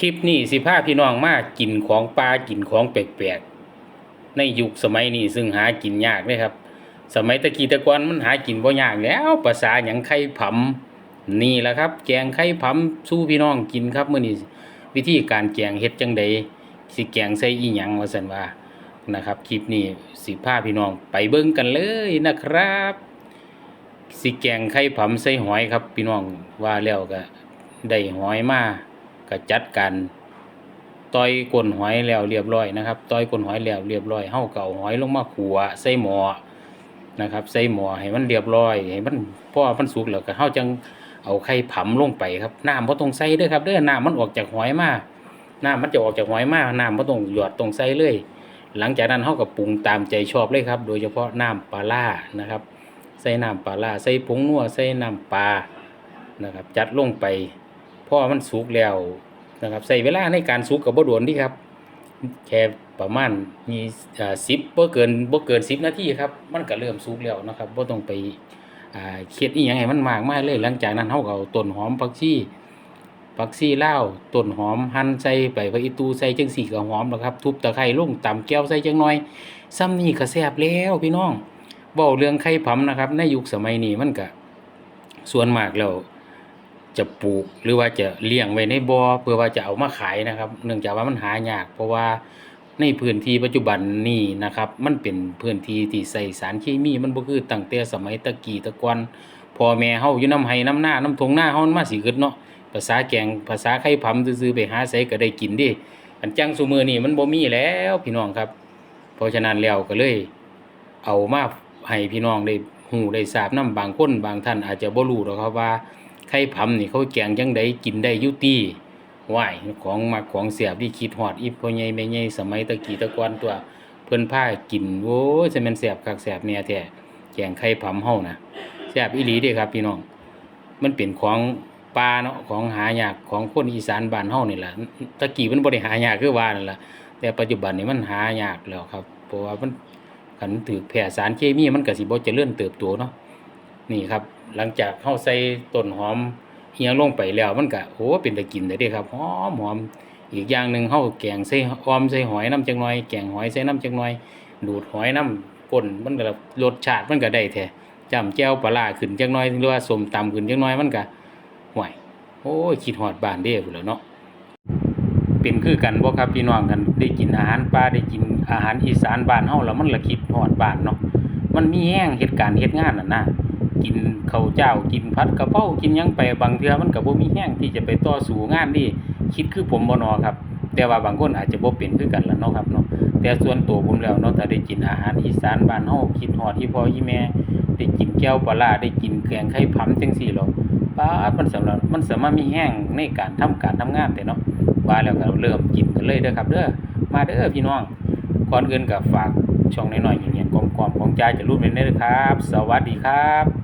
คลิปนี้สิพาพี่น้องมากินของปลากินของแปลกๆในยุคสมัยนี้ซึ่งหากินยากเลยครับ สมัยตะกี้ตะกอนมันหากินบ่ยากแล้วภาษาหยังไข่ผำนี่แหละครับ แกงไข่ผำสู้พี่น้องกินครับมื้อนี้วิธีการแกงเฮ็ดจังใดสิแกงใส่อีหยังว่าซั่นว่านะครับ คลิปนี้สิพาพี่น้องไปเบิ่งกันเลยนะครับ สิแกงไข่ผำใส่หอยครับ พี่น้องว่าแล้วก็ได้หอยมา ก็จัดการต้อยก้นหอยแล้วเรียบร้อยนะครับต้อยก้นหอยแล้วเรียบร้อยเฮาเก่าหอยลงมาขัวใส่หม้อนะครับ ใส่หม้อให้มันเรียบร้อยให้มันพอมันสุกแล้วก็เฮาจังเอาไข่ผำลงไปครับน้ำบ่ต้องใส่เด้อครับเด้อน้ำมันออกจากหอยมาน้ำมันจะออกจากหอยมาน้ำบ่ต้องหยอดต้องใส่เลย หลังจากนั้นเฮาก็ปรุงตามใจชอบเลยครับ โดยเฉพาะน้ำปลาร้านะครับ ใส่น้ำปลาร้าใส่ผงนัวใส่น้ำปลานะครับ จัดลงไปพอมันสุกแล้ว นะครับใส่เวลาในการสุกกับบ่โดนที่ครับ แค่ประมาณมีอ่า10บ่เกินบ่เกิน10นาทีครับมันก็เริ่มสุกแล้วนะครับบ่ต้องไปอ่าเคียดอีหยังให้มันมากมายเลย หลังจากนั้นเฮาก็เอาต้นหอมผักชีผักชีลาวต้นหอมหั่นใส่ไปผักอีตูใส่จังสี่ก็หอมแล้วครับ ทุบตะไคร้ลงตำแก้วใส่จังหน่อยซ้ำนี่ก็แซ่บแล้วพี่น้องเว้าเรื่องไข่ผำนะครับ ในยุคสมัยนี้มันก็ส่วนมากแล้ว จะปลูกหรือว่าจะเลี้ยงไว้ในบ่อเพื่อว่าจะเอามาขายนะครับ เนื่องจากว่ามันหายาก เพราะว่าในพื้นที่ปัจจุบันนี้นะครับ มันเป็นพื้นที่ที่ใส่สารเคมีมันบ่คือตั้งแต่สมัยตะกี้ตะกอนพ่อแม่เฮาอยู่น้ำไห้น้ำหน้าน้ำทงหน้าเฮามันมาสิคิดเนาะภาษาแกงภาษาไข่ผำซื่อๆไปหาไสก็ได้กินดิอันจังซุมือนี้มันบ่มีแล้วพี่น้องครับ เพราะฉะนั้นแล้วก็เลย เอามาให้พี่น้องได้หูได้ทราบนํบางคนบางท่านอาจจะบ่รู้หรอกครับว่า ไข่ผำนี่เขาแกงจังไดกินได้ยู่ติว้ายของมักของเสียบที่คิดฮอดอีพ่อใหญ่แม่ใหญ่สมัยตะกี้ตะกอนตัวเพิ่นพากินโอ้ยจะแม่นแซ่บคักแซ่บแน่แท้แกงไข่ผำเฮานะแซ่บอีหลีเด้ครับพี่น้อง มันเป็นของป่าเนาะของหายากของคนอีสานบ้านเฮานี่ล่ะตะกี้มันบ่ได้หายากคือว่านั่นล่ะแต่ปัจจุบันนี้มันหายากแล้วครับ เพราะว่ามันคันถือแผ่สารเคมีมันก็สิบ่เจริญเติบโตเนาะ นี่ครับ หลังจากเฮาใส่ต้นหอมเฮียงลงไปแล้วมันก็โอ้เป็นตะกินได้เด้ครับหอมหอมอีกอย่างหนึ่งเฮาแกงใส่ออมใส่หอยน้ำจักหน่อยแกงหอยใส่น้ำจักหน่อย ดูดหอยน้ำก้นมันก็รสชาติมันก็ได้แท้จำแจ่วปลาร้าขึ้นจักหน่อยหรือว่าสมตำขึ้นจักหน่อยมันก็ห่วยโอ้ยคิดฮอดบ้านเด้พุ่นแหล้วเนาะเป็นคือกันบ่ครับพี่น้องกันได้กินอาหารป่าได้กินอาหารอีสานบ้านเฮาแล้วมันละคิดฮอดบ้านเนาะมันมีแห้งเฮ็ดการณ์เฮ็ดงานนั่นนะ กินข้าวเจ้ากินผัดกระเพรากินยังไปบางเทื่อมันก็บ่มีแห้งที่จะไปต่อสู้งานนี่คิดคือผมบ่นอครับ แต่ว่าบางคนอาจจะบ่เป็นคือกันละเนาะครับเนาะแต่ส่วนตัวผมแล้วเนาะถ้าได้กินอาหารอีสานบ้านเฮาคิดฮอดที่พ่อที่แม่ได้กินแก้วปลาได้กินแกงไข่ผำจังซี่หรอกป๊ามันสำหรับมันสามารถมีแห้งในการทำการทำงานแต่เนาะว่าแล้วก็เริ่มกินกันเลยเด้อครับเด้อมาเด้อพี่น้องก่อนอื่นก็ฝากช่องน้อยๆอย่างเงี้ยกลมๆของใจจะรุ่นเป็นเด้อครับ สวัสดีครับ